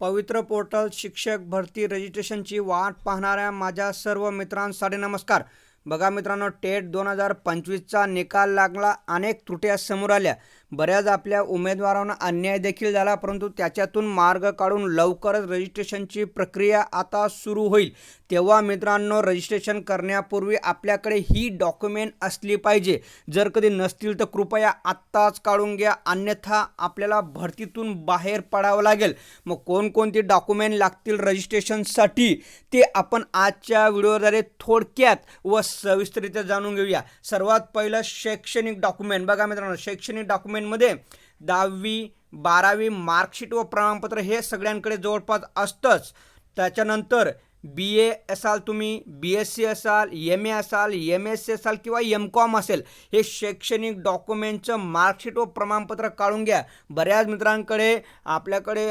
पवित्र पोर्टल शिक्षक भरती रजिस्ट्रेशनची वाट पाहणाऱ्या माझ्या सर्व मित्रांसाठी नमस्कार. बघा मित्रांनो टेट दोन हजार पंचवीसचा निकाल लागला. अनेक त्रुट्या समोर आल्या. बऱ्याच आपल्या उमेदवारांना अन्याय देखील झाला परंतु त्याच्यातून मार्ग काढून लवकरच रजिस्ट्रेशनची प्रक्रिया आता सुरू होईल. तेव्हा मित्रांनो रजिस्ट्रेशन करण्यापूर्वी आपल्याकडे ही डॉक्युमेंट असली पाहिजे. जर कधी नसतील तर कृपया आत्ताच काढून घ्या अन्यथा आपल्याला भरतीतून बाहेर पडावं लागेल. मग कोणकोणती डॉक्युमेंट लागतील रजिस्ट्रेशनसाठी ते आपण आजच्या व्हिडिओद्वारे थोडक्यात व सविस्तरित्या जाणून घेऊया. सर्वात पहिलं शैक्षणिक डॉक्युमेंट. बघा मित्रांनो शैक्षणिक डॉक्युमेंट डॉक्युमेंटमध्ये दहावी बारावी मार्कशीट व प्रमाणपत्र हे सगळ्यांकडे जवळपास असतंच. त्याच्यानंतर बी ए असाल तुम्ही बी एस सी असाल एम ए असाल एम एस सी असाल किंवा एम कॉम असेल हे शैक्षणिक डॉक्युमेंटचं मार्कशीट व प्रमाणपत्र काढून घ्या. बऱ्याच मित्रांकडे आपल्याकडे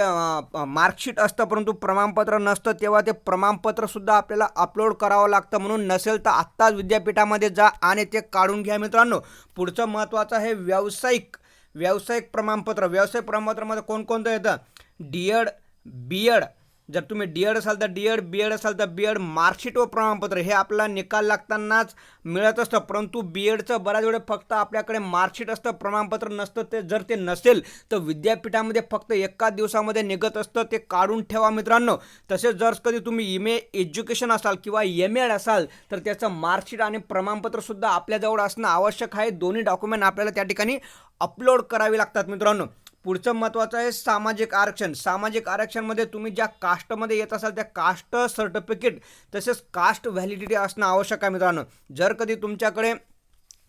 मार्कशीट असतं परंतु प्रमाणपत्र नसतं तेव्हा ते प्रमाणपत्रसुद्धा आपल्याला अपलोड करावं लागतं म्हणून नसेल तर आत्ताच विद्यापीठामध्ये जा आणि ते काढून घ्या मित्रांनो. पुढचं महत्त्वाचं आहे व्यावसायिक. व्यावसायिक प्रमाणपत्र व्यावसायिक प्रमाणपत्रामध्ये कोणकोणतं येतं? डी एड बी एड जर तुम्ही डी एड असाल तर डी एड बी एड असाल तर बी एड मार्कशीट व प्रमाणपत्र. हे आपला निकाल लागतानाच मिळत असतं. परंतु बी एडचं बऱ्याच वेळ फक्त आपल्याकडे मार्कशीट असतं प्रमाणपत्र नसतं. ते जर ते नसेल तर विद्यापीठामध्ये फक्त एका दिवसामध्ये निघत असतं. ते काढून ठेवा मित्रांनो. तसेच जर कधी तुम्ही एम ए एज्युकेशन असाल किंवा एम एड असाल तर त्याचं मार्कशीट आणि प्रमाणपत्रसुद्धा आपल्याजवळ असणं आवश्यक आहे. दोन्ही डॉक्युमेंट आपल्याला त्या ठिकाणी अपलोड करावे लागतात मित्रांनो. पुढचं महत्त्वाचं आहे सामाजिक आरक्षण. सामाजिक आरक्षणमध्ये तुम्ही ज्या कास्टमध्ये येत असाल त्या कास्ट सर्टिफिकेट तसेच कास्ट व्हॅलिडिटी असणं आवश्यक आहे मित्रांनो. जर कधी तुमच्याकडे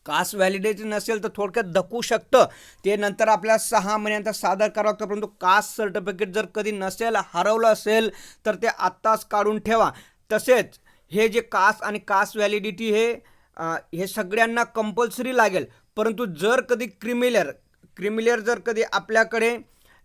कास्ट व्हॅलिडिटी नसेल तर थोडक्यात धकू शकतं. ते नंतर आपल्याला सहा महिन्यानंतर सादर करावं लागतं परंतु कास्ट सर्टिफिकेट जर कधी नसेल हरवलं असेल तर ते आत्ताच काढून ठेवा. तसेच हे जे कास्ट आणि कास्ट व्हॅलिडिटी हे हे सगळ्यांना कंपल्सरी लागेल. परंतु जर कधी क्रिमिलर क्रिमिलेअर जर कधी आपल्याकडे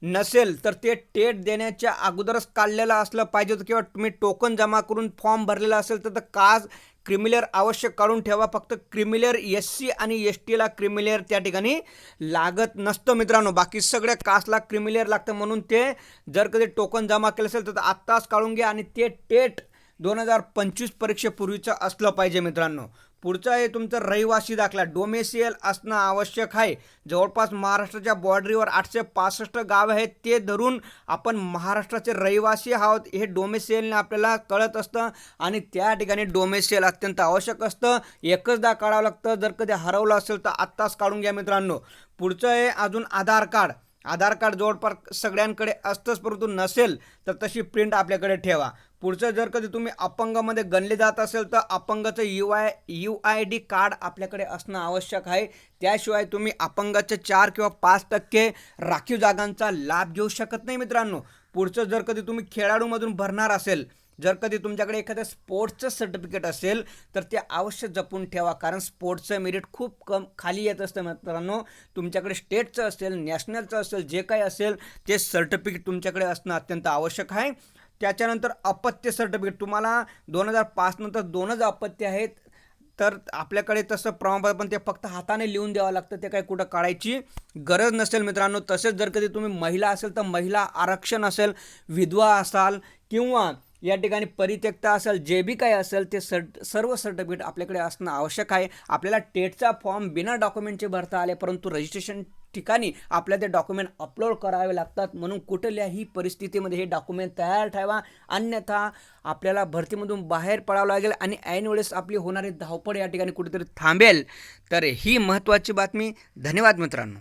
नसेल तर ते टेट देण्याच्या अगोदरच काढलेलं असलं पाहिजे होतं किंवा तुम्ही टोकन जमा करून फॉर्म भरलेला असेल तर काज क्रिमिलेअर आवश्यक काढून ठेवा. फक्त क्रिमिलेअर एस सी आणि एस टीला क्रिमिलेअर त्या ठिकाणी लागत नसतं मित्रांनो. बाकी सगळ्या कास्टला क्रिमिलेअर लागतं म्हणून ते जर कधी टोकन जमा केलं असेल तर आत्ताच काढून घ्या आणि ते टेट दोन हजार पंचवीस परीक्षेपूर्वीचं असलं पाहिजे मित्रांनो. पुढचं आहे तुमचं रहिवासी दाखला. डोमेसियल असणं आवश्यक आहे. जवळपास महाराष्ट्राच्या बॉर्डरीवर आठशे पासष्ट गाव आहेत. ते धरून आपण महाराष्ट्राचे रहिवासी आहोत. हे डोमेसियलने आपल्याला कळत असतं आणि त्या ठिकाणी डोमेसियल अत्यंत आवश्यक असतं. एकचदा काढावं लागतं. जर कधी हरवलं असेल तर आत्ताच काढून घ्या मित्रांनो. पुढचं आहे अजून आधार कार्ड. आधार कार्ड जवळपास सगळ्यांकडे असतंच परंतु नसेल तर तशी प्रिंट आपल्याकडे ठेवा. पुढचं जर कधी तुम्ही अपंगामध्ये गणले जात असेल तर अपंगाचं U I U I D card आपल्याकडे असणं आवश्यक आहे. त्याशिवाय तुम्ही अपंगाचे चार किंवा पाच टक्के राखीव जागांचा लाभ घेऊ शकत नाही मित्रांनो. पुढचं जर कधी तुम्ही खेळाडूमधून भरणार असेल जर कधी तुमच्याकडे एखादं स्पोर्ट्सचं सर्टिफिकेट असेल तर ते अवश्य जपून ठेवा. कारण स्पोर्ट्सचं मेरिट खूप कम खाली येत असतं मित्रांनो. तुमच्याकडे स्टेटचं असेल नॅशनलचं असेल जे काही असेल ते सर्टिफिकेट तुमच्याकडे असणं अत्यंत आवश्यक आहे. त्याच्यानंतर अपत्य सर्टिफिकेट तुम्हाला दोन हजार पाच नंतर दोनच अपत्य आहेत. तर आपल्याकडे तसं प्रमाणपत्र पण ते फक्त हाताने लिहून द्यावं लागतं ते काही कुठं काढायची गरज नसेल मित्रांनो. तसेच जर कधी तुम्ही महिला असेल तर महिला आरक्षण असेल विधवा असाल किंवा या ठिकाणी परित्यक्ता असेल जे बी काय असेल ते सर्ट सर्व सर्टिफिकेट आपल्याकडे असणं आवश्यक आहे. आपल्याला टेटचा फॉर्म बिना डॉक्युमेंटचे भरता आले परंतु रजिस्ट्रेशन ठिकाणी आपल्या ते डॉक्युमेंट अपलोड करावे लागतात. म्हणून कुठल्याही परिस्थितीमध्ये हे डॉक्युमेंट तयार ठेवा. अन्यथा आपल्याला भरतीमधून बाहेर पडावं लागेल आणि ऐनवेळेस आपली होणारी धावपळ या ठिकाणी कुठेतरी थांबेल. तर ही महत्त्वाची बातमी. धन्यवाद मित्रांनो.